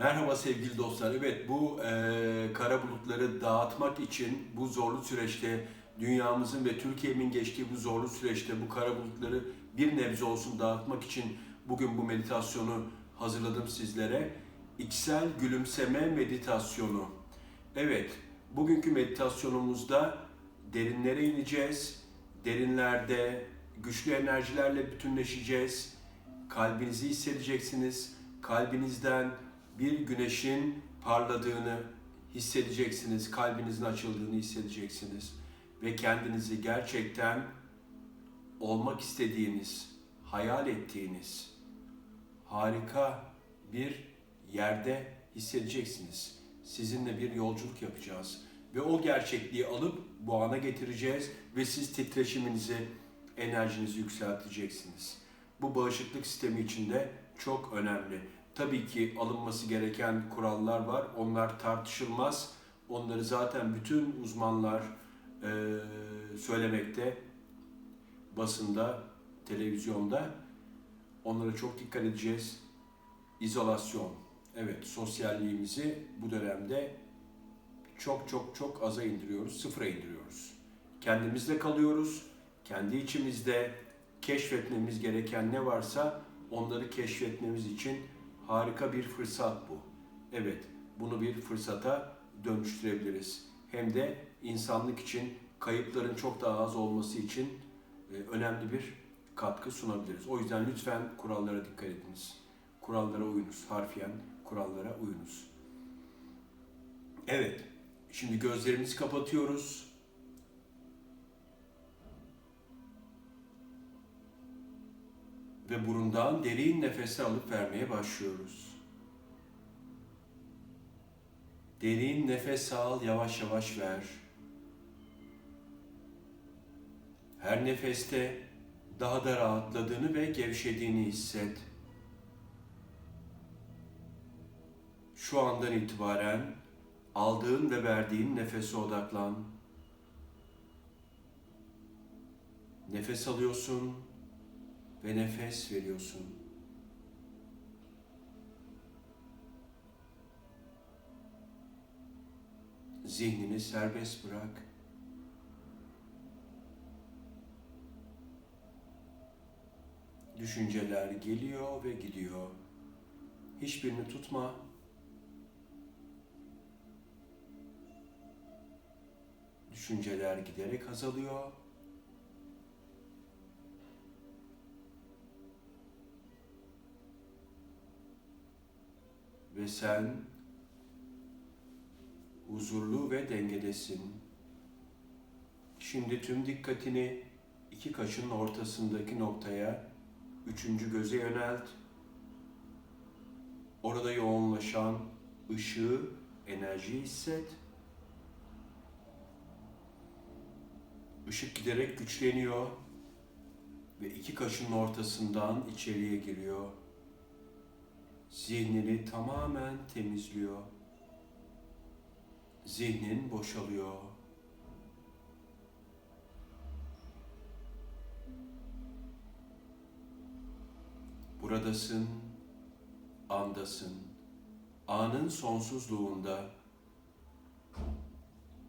Merhaba sevgili dostlar. Evet bu e, kara bulutları dağıtmak için bu zorlu süreçte dünyamızın ve Türkiye'nin geçtiği bu zorlu süreçte bu kara bulutları bir nebze olsun dağıtmak için bugün bu meditasyonu hazırladım sizlere. İçsel gülümseme meditasyonu. Evet, bugünkü meditasyonumuzda derinlere ineceğiz. Derinlerde güçlü enerjilerle bütünleşeceğiz. Kalbinizi hissedeceksiniz. Kalbinizden bir güneşin parladığını hissedeceksiniz. Kalbinizin açıldığını hissedeceksiniz. Ve kendinizi gerçekten olmak istediğiniz, hayal ettiğiniz harika bir yerde hissedeceksiniz. Sizinle bir yolculuk yapacağız ve o gerçekliği alıp bu ana getireceğiz ve siz titreşiminizi, enerjinizi yükselteceksiniz. Bu bağışıklık sistemi içinde çok önemli. Tabii ki alınması gereken kurallar var. Onlar tartışılmaz. Onları zaten bütün uzmanlar e, söylemekte, basında, televizyonda. Onlara çok dikkat edeceğiz. İzolasyon. Evet, sosyalliğimizi bu dönemde çok çok çok aza indiriyoruz, sıfıra indiriyoruz. Kendimizde kalıyoruz. Kendi içimizde keşfetmemiz gereken ne varsa onları keşfetmemiz için harika bir fırsat bu. Evet, bunu bir fırsata dönüştürebiliriz. Hem de insanlık için kayıpların çok daha az olması için e, önemli bir katkı sunabiliriz. O yüzden lütfen kurallara dikkat ediniz. Kurallara uyunuz. Harfiyen kurallara uyunuz. Evet, şimdi gözlerimizi kapatıyoruz. Ve burundan derin nefes alıp vermeye başlıyoruz. Derin nefes al, yavaş yavaş ver. Her nefeste daha da rahatladığını ve gevşediğini hisset. Şu andan itibaren aldığın ve verdiğin nefese odaklan. Nefes alıyorsun ve nefes veriyorsun. Zihnini serbest bırak. Düşünceler geliyor ve gidiyor. Hiçbirini tutma. Düşünceler giderek azalıyor. Ve sen huzurlu ve dengedesin. Şimdi tüm dikkatini iki kaşın ortasındaki noktaya, üçüncü göze yönelt. Orada yoğunlaşan ışığı, enerjiyi hisset. Işık giderek güçleniyor ve iki kaşın ortasından içeriye giriyor. Zihnini tamamen temizliyor. Zihnin boşalıyor. Buradasın, andasın. Anın sonsuzluğunda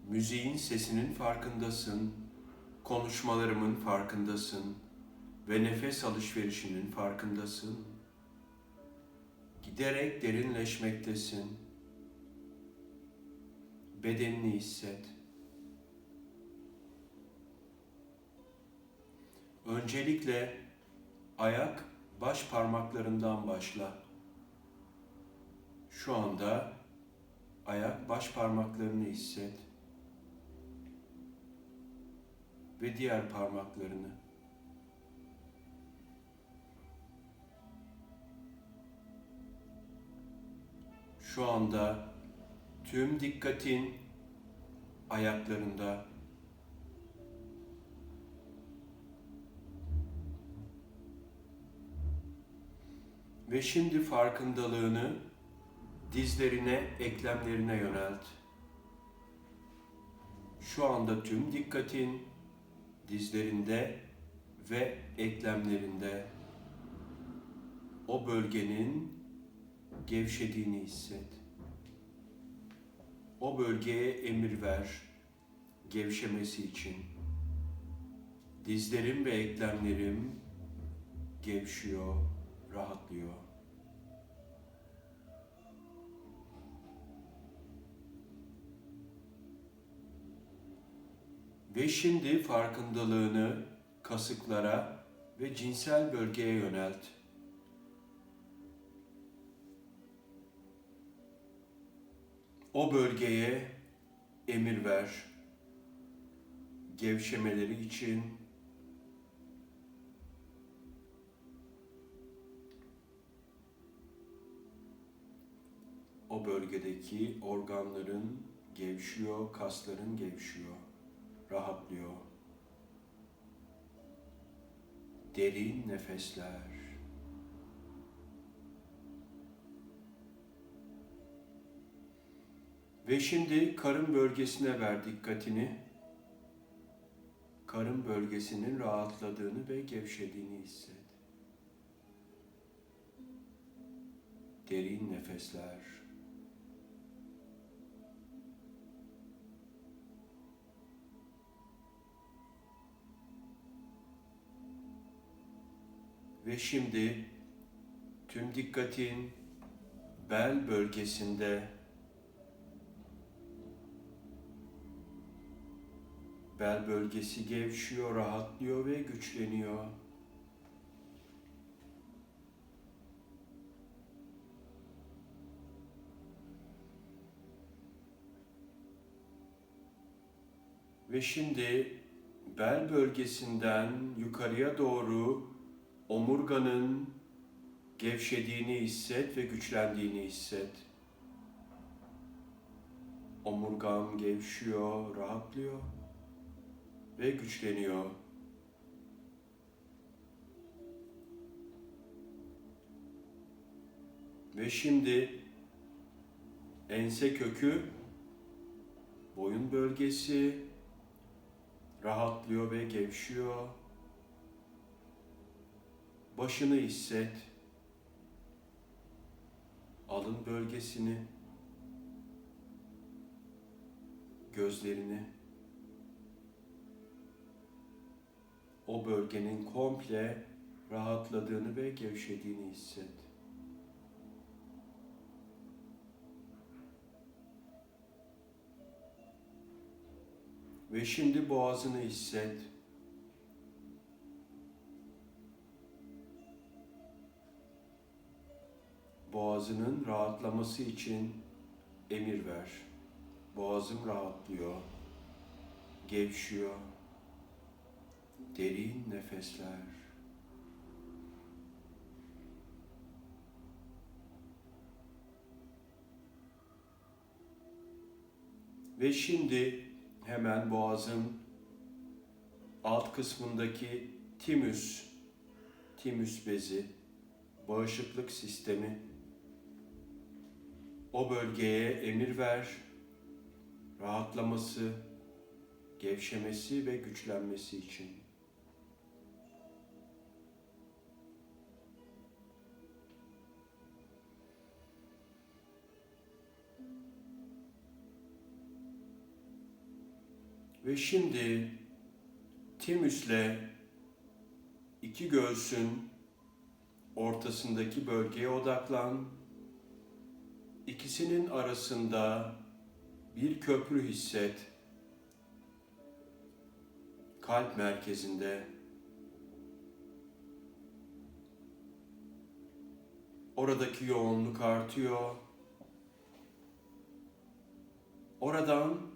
müziğin sesinin farkındasın, konuşmalarımın farkındasın ve nefes alışverişinin farkındasın. Giderek derinleşmektesin. Bedenini hisset. Öncelikle ayak baş parmaklarından başla. Şu anda ayak baş parmaklarını hisset. Ve diğer parmaklarını. Şu anda tüm dikkatin ayaklarında. Ve şimdi farkındalığını dizlerine, eklemlerine yönelt. Şu anda tüm dikkatin dizlerinde ve eklemlerinde. O bölgenin gevşediğini hisset. O bölgeye emir ver gevşemesi için. Dizlerim ve eklemlerim gevşiyor, rahatlıyor. Ve şimdi farkındalığını kasıklara ve cinsel bölgeye yönelt. O bölgeye emir ver. Gevşemeleri için o bölgedeki organların gevşiyor, kasların gevşiyor, rahatlıyor. Derin nefesler. Ve şimdi karın bölgesine ver dikkatini. Karın bölgesinin rahatladığını ve gevşediğini hisset. Derin nefesler. Ve şimdi tüm dikkatin bel bölgesinde bel bölgesi gevşiyor, rahatlıyor ve güçleniyor. Ve şimdi bel bölgesinden yukarıya doğru omurganın gevşediğini hisset ve güçlendiğini hisset. Omurgam gevşiyor, rahatlıyor ve güçleniyor. Ve şimdi ense kökü, boyun bölgesi rahatlıyor ve gevşiyor. Başını hisset. Alın bölgesini, gözlerini. O bölgenin komple rahatladığını ve gevşediğini hisset. Ve şimdi boğazını hisset. Boğazının rahatlaması için emir ver. Boğazım rahatlıyor, gevşiyor. Derin nefesler. Ve şimdi hemen boğazın alt kısmındaki timüs, timüs bezi, bağışıklık sistemi o bölgeye emir ver, rahatlaması, gevşemesi ve güçlenmesi için. Ve şimdi timüsle iki göğsün ortasındaki bölgeye odaklan. İkisinin arasında bir köprü hisset. Kalp merkezinde. Oradaki yoğunluk artıyor. Oradan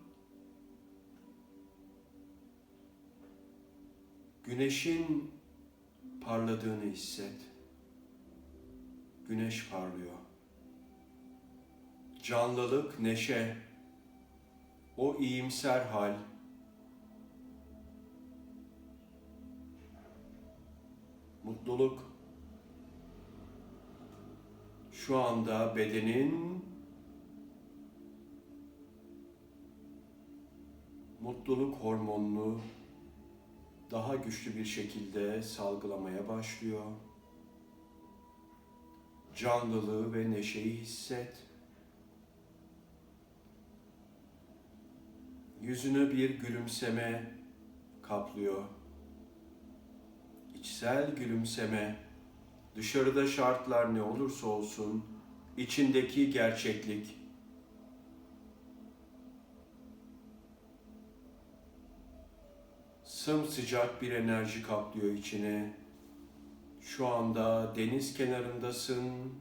güneşin parladığını hisset. Güneş parlıyor. Canlılık, neşe, o iyimser hal, mutluluk şu anda bedenin mutluluk hormonunu daha güçlü bir şekilde salgılamaya başlıyor. canlılığı ve neşeyi hisset. Yüzünü bir gülümseme kaplıyor. İçsel gülümseme, dışarıda şartlar ne olursa olsun, içindeki gerçeklik, sımsıcak bir enerji kaplıyor içine. Şu anda deniz kenarındasın.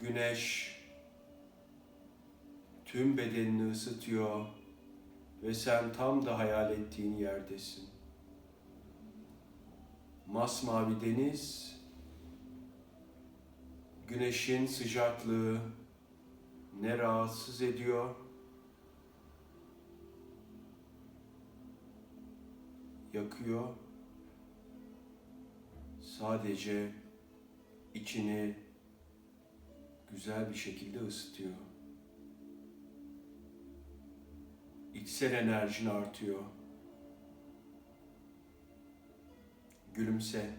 Güneş tüm bedenini ısıtıyor ve sen tam da hayal ettiğin yerdesin. Masmavi deniz, güneşin sıcaklığı ne rahatsız ediyor yakıyor. Sadece içini güzel bir şekilde ısıtıyor. İçsel enerjin artıyor. Gülümse.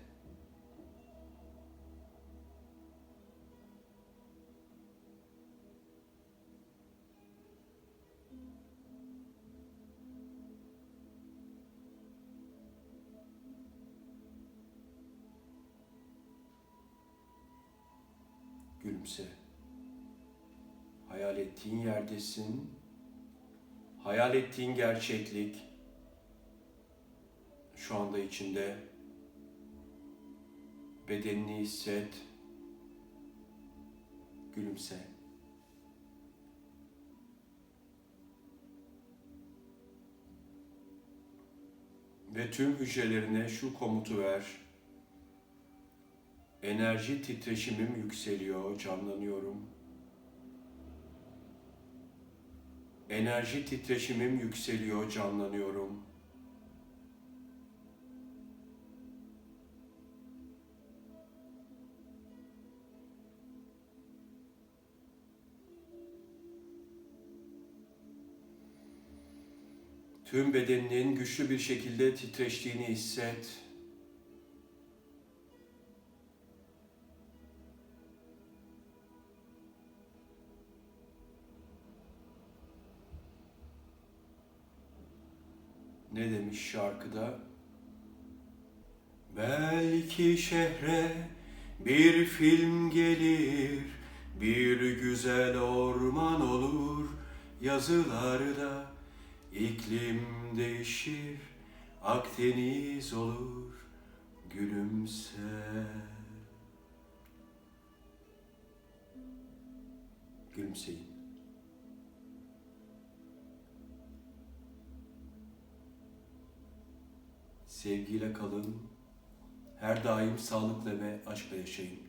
Gülümse. Hayal ettiğin yerdesin. Hayal ettiğin gerçeklik şu anda içinde. Bedenini hisset. Gülümse. Ve tüm hücrelerine şu komutu ver. Enerji titreşimim yükseliyor, canlanıyorum. Enerji titreşimim yükseliyor, canlanıyorum. Tüm bedeninin güçlü bir şekilde titreştiğini hisset. Ne demiş şarkıda? Belki şehre bir film gelir, bir güzel orman olur, yazılarda iklim değişir, Akdeniz olur, gülümse. Gülümseyin. Sevgiyle kalın. Her daim sağlıkla ve aşkla yaşayın.